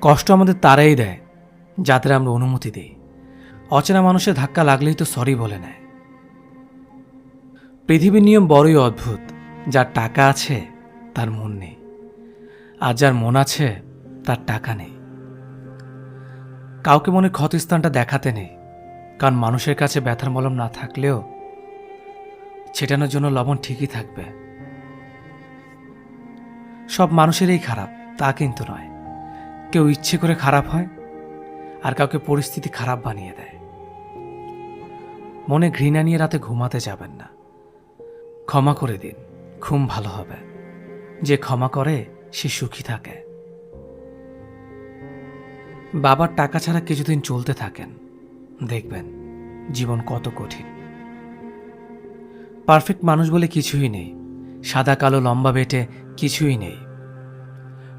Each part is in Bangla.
কষ্ট আমাদের তারাই দেয়, যাদের আমরা অনুমতি দিই। অচেনা মানুষের ধাক্কা লাগলেই তো সরি বলে নেয়। পৃথিবীর নিয়ম বড়ই অদ্ভুত, যার টাকা আছে, তার মন নেই। আর যার মন আছে, তার টাকা নেই। কাউকে মনে ক্ষতস্থানটা দেখাতে নেই, কারণ মানুষের কাছে ব্যথার মলম না থাকলেও ছেটানোর জন্য লবণ ঠিকই থাকবে। সব মানুষেরই খারাপ, তা কিন্তু নয়। কেউ ইচ্ছে করে খারাপ হয় আর কাউকে পরিস্থিতি খারাপ বানিয়ে দেয়। মনে ঘৃণা নিয়ে রাতে ঘুমাতে যাবেন না। ক্ষমা করে দিন, ঘুম ভালো হবে। যে ক্ষমা করে, সে সুখী থাকে। বাবার টাকা ছাড়া কিছুদিন চলতে থাকেন। দেখবেন, জীবন কত কঠিন। পারফেক্ট মানুষ বলে কিছুই নেই। সাদা, কালো, লম্বা বেটে কিছুই নেই।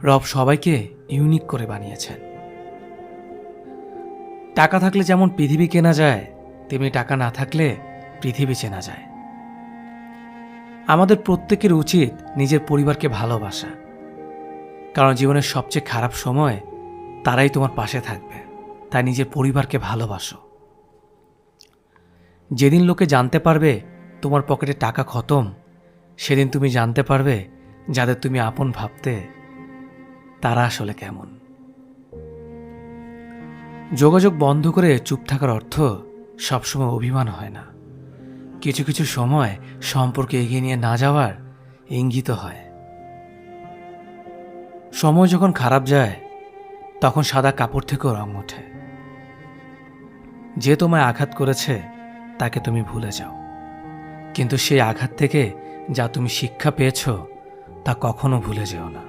রব সবাইকে ইউনিক করে বানিয়েছেন। টাকা থাকলে যেমন পৃথিবী কেনা যায়, তেমনি টাকা না থাকলে পৃথিবী চেনা যায়। আমাদের প্রত্যেকের উচিত নিজের পরিবারকে ভালোবাসা, কারণ জীবনের সবচেয়ে খারাপ সময় তারাই তোমার পাশে থাকবে, তাই নিজের পরিবারকে ভালোবাসো। যেদিন লোকে জানতে পারবে তোমার পকেটে টাকা খতম, সেদিন তুমি জানতে পারবে যাদের তুমি আপন ভাবতে তারা আসলে কেমন? যোগাযোগ বন্ধ করে চুপ থাকার অর্থ সবসময় অভিমান হয় না। কিছু কিছু সময় সম্পর্কে এগিয়ে নিয়ে না যাওয়ার ইঙ্গিত হয়। সময় যখন খারাপ যায়, তখন সাদা কাপড় থেকেও রং ওঠে। যে তোমায় আঘাত করেছে, তাকে তুমি ভুলে যাও। কিন্তু সেই আঘাত থেকে যা তুমি শিক্ষা পেয়েছ, তা কখনো ভুলে যেও না।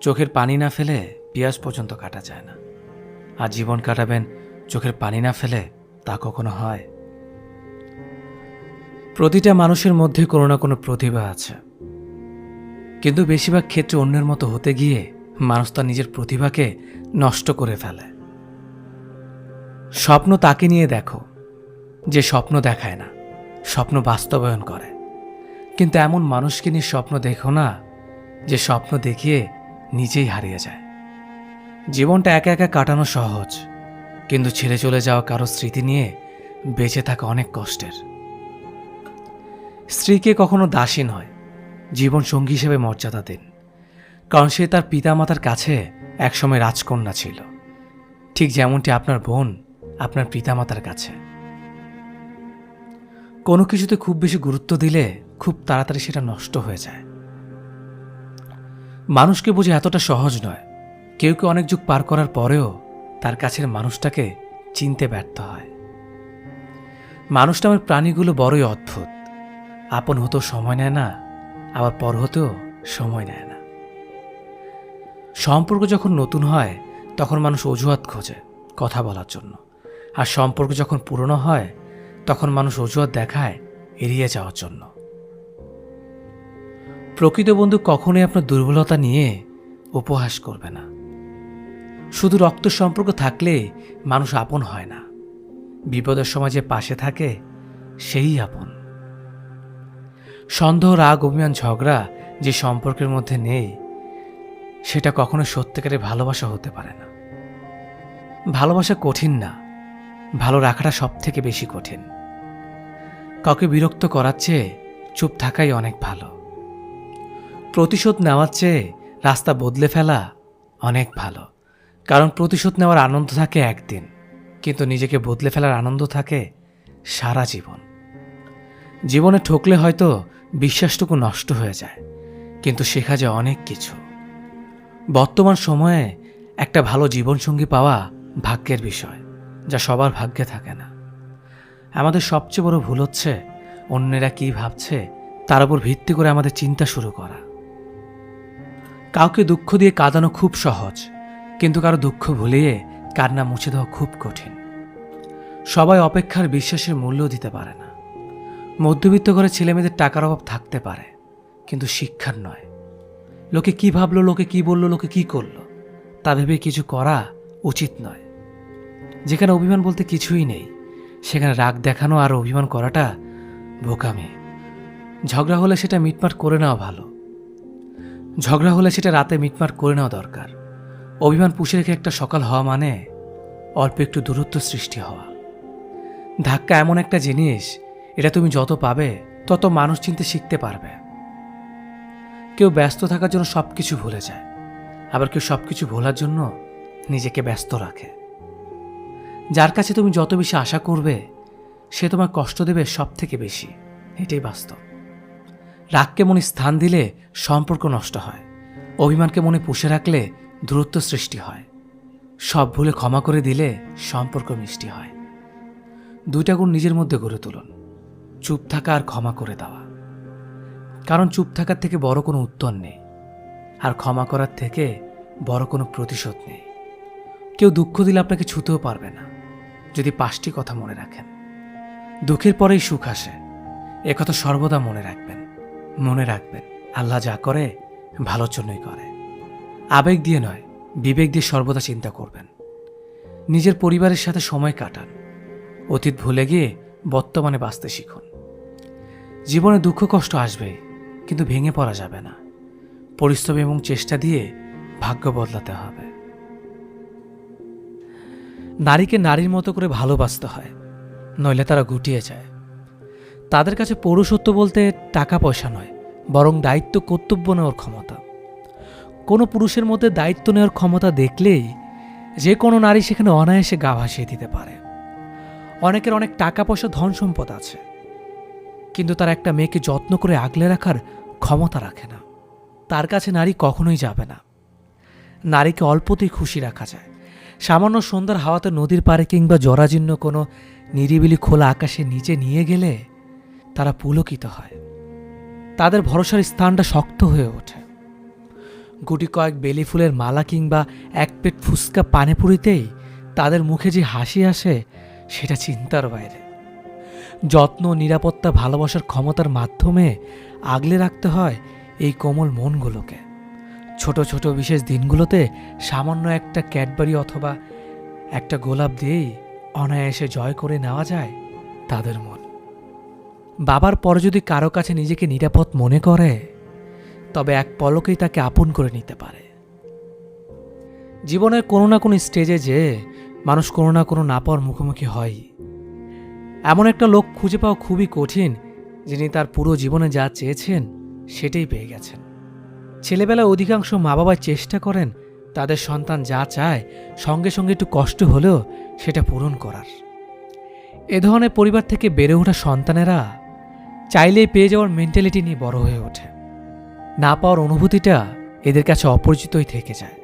চোখের পানি না ফেলে পেঁয়াজ পর্যন্ত কাটা যায় না। আর জীবন কাটাবেন, চোখের পানি না ফেলে তা কখনো হয়? প্রতিটা মানুষের মধ্যে কোনো না কোনো প্রতিভা আছে। কিন্তু বেশিরভাগ ক্ষেত্রে অন্যের মতো হতে গিয়ে মানুষ তার নিজের প্রতিভাকে নষ্ট করে ফেলে। স্বপ্ন তাকে নিয়ে দেখো, যে স্বপ্ন দেখায় না, স্বপ্ন বাস্তবায়ন করে। কিন্তু এমন মানুষকে নিয়ে স্বপ্ন দেখো না, যে স্বপ্ন দেখিয়ে নিজেই হারিয়ে যায়। জীবনটা একা একা কাটানো সহজ, কিন্তু ছেড়ে চলে যাওয়া কারও স্মৃতি নিয়ে বেঁচে থাকা অনেক কষ্টের। স্ত্রীকে কখনো দাসী নয়, জীবন সঙ্গী হিসেবে মর্যাদা দিন, কারণ সে তার পিতামাতার কাছে একসময় রাজকন্যা ছিল। ঠিক যেমনটি আপনার বোন আপনার পিতামাতার কাছে। কোনো কিছুতে খুব বেশি গুরুত্ব দিলে খুব তাড়াতাড়ি সেটা নষ্ট হয়ে যায়। মানুষকে বোঝা এতটা সহজ নয়। কেউ কেউ অনেক যুগ পার করার পরেও তার কাছের মানুষটাকে চিনতে ব্যর্থ হয়। মানুষ নামের প্রাণীগুলো বড়ই অদ্ভুত। আপন হতেও সময় নেয় না, আবার পর হতেও সময় নেয় না। সম্পর্ক যখন নতুন হয়, তখন মানুষ অজুহাত খোঁজে কথা বলার জন্য। আর সম্পর্ক যখন পুরনো হয়, তখন মানুষ অজুহাত দেখায় এড়িয়ে যাওয়ার জন্য। প্রকৃত বন্ধু কখনোই আপনার দুর্বলতা নিয়ে উপহাস করবে না। শুধু রক্ত সম্পর্ক থাকলে মানুষ আপন হয় না। বিপদের সময় যে পাশে থাকে, সেই আপন। সন্দেহ, রাগ, অভিমান, ঝগড়া যে সম্পর্কের মধ্যে নেই, সেটা কখনো সত্যিকারের ভালোবাসা হতে পারে না। ভালোবাসা কঠিন না, ভালো রাখাটা সব থেকে বেশি কঠিন। কাউকে বিরক্ত করার চেয়ে চুপ থাকাই অনেক ভালো। প্রতিশোধ নেওয়ার চেয়ে রাস্তা বদলে ফেলা অনেক ভালো। কারণ প্রতিশোধ নেওয়ার আনন্দ থাকে একদিন, কিন্তু নিজেকে বদলে ফেলার আনন্দ থাকে সারা জীবন। জীবনে ঠকলে হয়তো বিশ্বাসটুকু নষ্ট হয়ে যায়, কিন্তু শেখা যায় অনেক কিছু। বর্তমান সময়ে একটা ভালো জীবনসঙ্গী পাওয়া ভাগ্যের বিষয়, যা সবার ভাগ্যে থাকে না। আমাদের সবচেয়ে বড় ভুল হচ্ছে অন্যেরা কি ভাবছে তার উপর ভিত্তি করে আমাদের চিন্তা শুরু করা। কাউকে দুঃখ দিয়ে কাঁদানো খুব সহজ, কিন্তু কারও দুঃখ ভুলিয়ে কান্না মুছে দেওয়া খুব কঠিন। সবাই অপেক্ষার বিশ্বাসের মূল্য দিতে পারে না। মধ্যবিত্ত ঘরে ছেলেমেয়েদের টাকার অভাব থাকতে পারে, কিন্তু শিক্ষার নয়। লোকে কি ভাবলো, লোকে কি বলল, লোকে কি করল, তা ভেবে কিছু করা উচিত নয়। যেখানে অভিমান বলতে কিছুই নেই, সেখানে রাগ দেখানো আর অভিমান করাটা বোকামি। ঝগড়া হলে সেটা মিটমাট করে নেওয়া ভালো। ঝগড়া হলে সেটা রাতে মিটমাট করে নেওয়া দরকার। অভিমান পুষে রেখে একটা সকাল হওয়া মানে অল্প একটু দূরত্ব সৃষ্টি হওয়া। ধাক্কা এমন একটা জিনিস, এটা তুমি যত পাবে, তত মানুষ চিনতে শিখতে পারবে। কেউ ব্যস্ত থাকার জন্য সব কিছু ভুলে যায়, আবার কেউ সব কিছু ভোলার জন্য নিজেকে ব্যস্ত রাখে। যার কাছে তুমি যত বেশি আশা করবে, সে তোমার কষ্ট দেবে সব থেকে বেশি, এটাই বাস্তব। রাগকে মনে স্থান দিলে সম্পর্ক নষ্ট হয়। অভিমানকে মনে পুষে রাখলে দূরত্ব সৃষ্টি হয়। সব ভুলে ক্ষমা করে দিলে সম্পর্ক মিষ্টি হয়। দুইটা গুণ নিজের মধ্যে গড়ে তুলুন। চুপ থাকা আর ক্ষমা করে দেওয়া। কারণ চুপ থাকার থেকে বড় কোনো উত্তর নেই। আর ক্ষমা করার থেকে বড় কোনো প্রতিশোধ নেই। কেউ দুঃখ দিলে আপনাকে ছুতেও পারবে না, যদি পাঁচটি কথা মনে রাখেন। দুঃখের পরেই সুখ আসে। একথা সর্বদা মনে রাখবেন। মনে রাখবেন আল্লাহ যা করে, ভালোর জন্যই করে। আবেগ দিয়ে নয়, বিবেক দিয়ে সর্বদা চিন্তা করবেন। নিজের পরিবারের সাথে সময় কাটান। অতীত ভুলে গিয়ে বর্তমানে বাঁচতে শিখুন। জীবনে দুঃখ কষ্ট আসবে, কিন্তু ভেঙে পড়া যাবে না। পরিশ্রম এবং চেষ্টা দিয়ে ভাগ্য বদলাতে হবে। নারীকে নারীর মতো করে ভালোবাসতে হয়, নইলে তারা গুটিয়ে যায়। তাদের কাছে পৌরসত্ব বলতে টাকা পয়সা নয়, বরং দায়িত্ব কর্তব্য নেওয়ার ক্ষমতা। কোনো পুরুষের মধ্যে দায়িত্ব নেওয়ার ক্ষমতা দেখলেই যে কোনো নারী সেখানে অনায়াসে গা ভাসিয়ে দিতে পারে। অনেকের অনেক টাকা পয়সা ধন সম্পদ আছে, কিন্তু তার একটা মেয়েকে যত্ন করে আগলে রাখার ক্ষমতা রাখে না। তার কাছে নারী কখনোই যাবে না। নারীকে অল্পতেই খুশি রাখা যায়। সামান্য সন্ধ্যার হাওয়াতে নদীর পাড়ে কিংবা জরাজীর্ণ কোনো নিরিবিলি খোলা আকাশে নিচে নিয়ে গেলে তারা পুলকিত হয়। তাদের ভরসার স্থানটা শক্ত হয়ে ওঠে। গুটি কয়েক বেলি ফুলের মালা কিংবা এক পেট ফুসকা পানেপুরিতেই তাদের মুখে যে হাসি আসে, সেটা চিন্তার বাইরে। যত্ন নিরাপত্তা ভালোবাসার ক্ষমতার মাধ্যমে আগলে রাখতে হয় এই কোমল মনগুলোকে। ছোট ছোট বিশেষ দিনগুলোতে সামান্য একটা ক্যাডবারি অথবা একটা গোলাপ দিয়েই অনায়াসে জয় করে নেওয়া যায় তাদের মন। বাবার পরে যদি কারও কাছে নিজেকে নিরাপদ মনে করে, তবে এক পলকেই তাকে আপন করে নিতে পারে। জীবনের কোনো না কোনো স্টেজে যে মানুষ কোনো না কোনো না পাওয়ার মুখোমুখি হয়। এমন একটা লোক খুঁজে পাওয়া খুবই কঠিন, যিনি তার পুরো জীবনে যা চেয়েছেন, সেটাই পেয়ে গেছেন। ছেলেবেলায় অধিকাংশ মা বাবা চেষ্টা করেন তাদের সন্তান যা চায়, সঙ্গে সঙ্গে একটু কষ্ট হলেও সেটা পূরণ করার। এ ধরনের পরিবার থেকে বেড়ে ওঠা সন্তানেরা চাইলেই পেয়ে যাওয়ার মেন্টালিটি নিয়ে বড় হয়ে ওঠে। না পাওয়ার অনুভূতিটা এদের কাছে অপরিচিতই থেকে যায়।